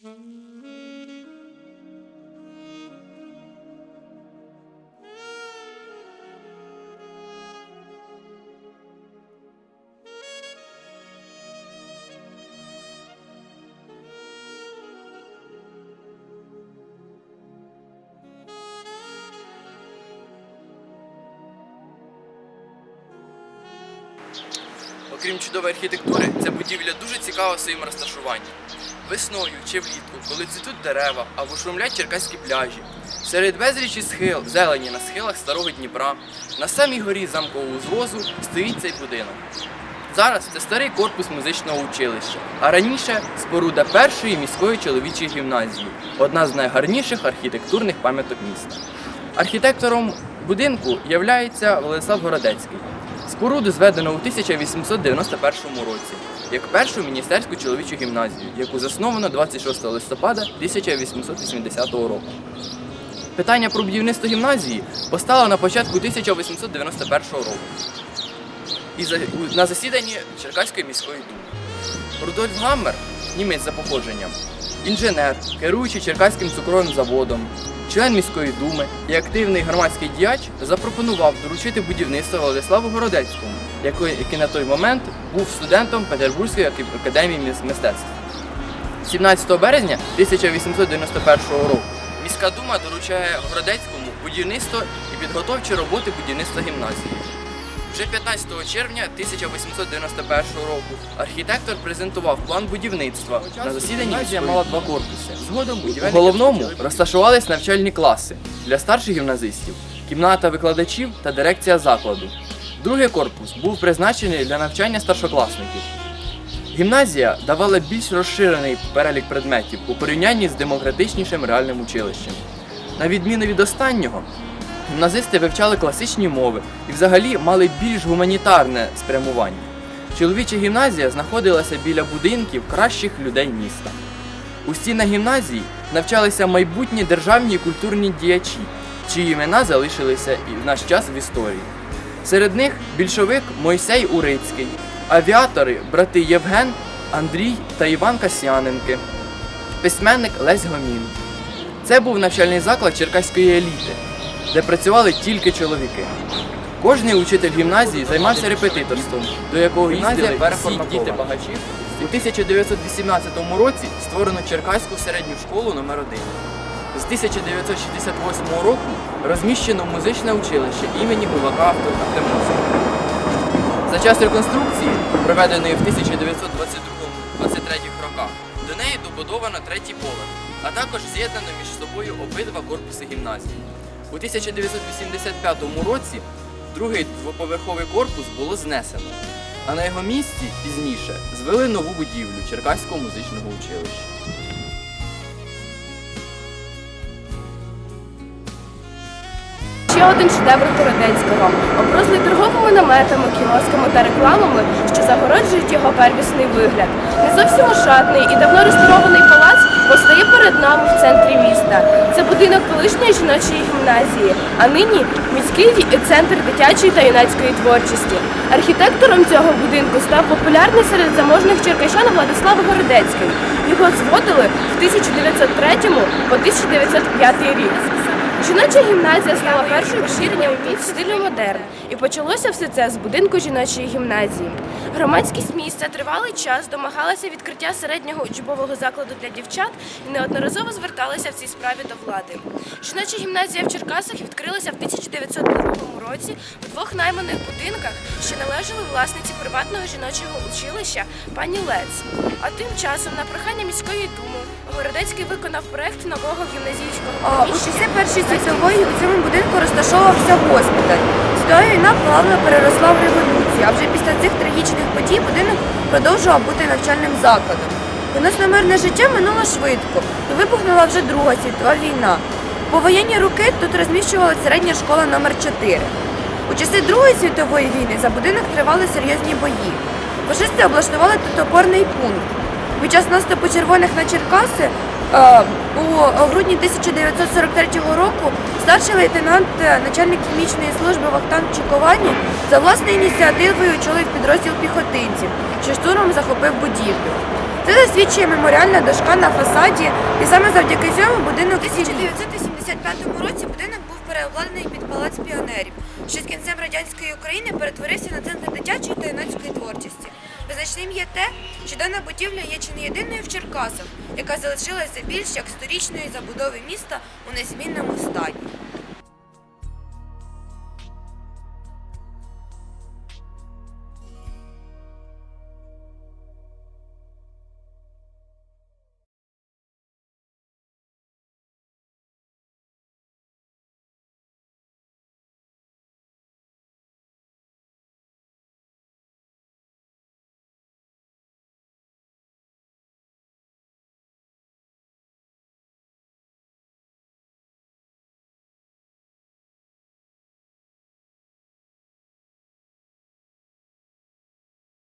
Música Окрім чудової архітектури, ця будівля дуже цікава своїм розташуванням. Весною чи влітку, коли цвітуть дерева або шумлять черкаські пляжі, серед безлічі схил, зелені на схилах старого Дніпра, на самій горі замкового звозу стоїть цей будинок. Зараз це старий корпус музичного училища, а раніше споруда першої міської чоловічої гімназії, одна з найгарніших архітектурних пам'яток міста. Архітектором будинку являється Владислав Городецький. Споруду зведено у 1891 році як першу міністерську чоловічу гімназію, яку засновано 26 листопада 1880 року. Питання про будівництво гімназії постало на початку 1891 року і на засіданні Черкаської міської думи. Рудольф Гаммер, німець за походженням, інженер, керуючий Черкаським цукровим заводом, член міської думи і активний громадський діяч запропонував доручити будівництво Владиславу Городецькому, який, на той момент був студентом Петербурзької академії мистецтв. 17 березня 1891 року міська дума доручає Городецькому будівництво і підготовчі роботи будівництва гімназії. Вже 15 червня 1891 року архітектор презентував план будівництва на засіданні гімназія мала два корпуси. Згодом у головному розташувались навчальні класи для старших гімназистів, кімната викладачів та дирекція закладу. Другий корпус був призначений для навчання старшокласників. Гімназія давала більш розширений перелік предметів у порівнянні з демократичнішим реальним училищем. На відміну від останнього, гімназисти вивчали класичні мови і взагалі мали більш гуманітарне спрямування. Чоловіча гімназія знаходилася біля будинків кращих людей міста. У стінах гімназії навчалися майбутні державні і культурні діячі, чиї імена залишилися і в наш час в історії. Серед них більшовик Мойсей Урицький, авіатори брати Євген, Андрій та Іван Касьяненки, письменник Лесь Гомін. Це був навчальний заклад черкаської еліти, де працювали тільки чоловіки. Кожний учитель гімназії займався репетиторством, до якого їздили всі діти багачів. У 1918 році створено Черкаську середню школу номер 1 З 1968 року розміщено музичне училище імені Гулака автомузики. За час реконструкції, проведеної в 1922-23 роках, до неї добудовано третій поверх, а також з'єднано між собою обидва корпуси гімназії. У 1985 році другий двоповерховий корпус було знесено, а на його місці пізніше звели нову будівлю Черкаського музичного училища. Ще один шедевр Городецького, оброзлий торговими наметами, кіосками та рекламами, що загороджують його первісний вигляд. Не зовсім ошатний і давно реставрований палац постає перед нами в центрі міста. Це будинок колишньої жіночої гімназії, а нині міський центр дитячої та юнацької творчості. Архітектором цього будинку став популярний серед заможних черкащан Владислав Городецький. Його зводили в 1903 по 1905 рік. Жіноча гімназія стала першим поширенням в стилю модерн, і почалося все це з будинку жіночої гімназії. Громадськість міста тривалий час домагалася відкриття середнього учбового закладу для дівчат і неодноразово зверталася в цій справі до влади. Жіноча гімназія в Черкасах відкрилася в 1902 році в двох найманих будинках, що належали власниці приватного жіночого училища пані Лец. А тим часом, на прохання міської думи, Городецький виконав проект нового гімназійського приміщення. Світової у цьому будинку розташовувався госпіталь. Світова війна плавно переросла в революцію, а вже після цих трагічних подій будинок продовжував бути навчальним закладом. Виносне мирне життя минуло швидко, і вибухнула вже Друга світова війна. По воєнні роки тут розміщувалася середня школа номер 4 У часи Другої світової війни за будинок тривали серйозні бої. Фашисти облаштували тут опорний пункт. Під час наступу червоних на Черкаси у грудні 1943 року старший лейтенант, е, начальник хімічної служби Вахтанг Чуковані за власною ініціативою очолив підрозділ піхотинців, що штурмом захопив будівлю. Це засвідчує меморіальна дошка на фасаді, і саме завдяки цьому будинок у 1975 році будинок був переобладнаний під палац піонерів, що з кінцем радянської України перетворився на центр дитячої та юнацької творчості. Визначним є те, що дана будівля є чи не єдиною в Черкасах, яка залишилася більш як сторічної забудови міста у незмінному стані.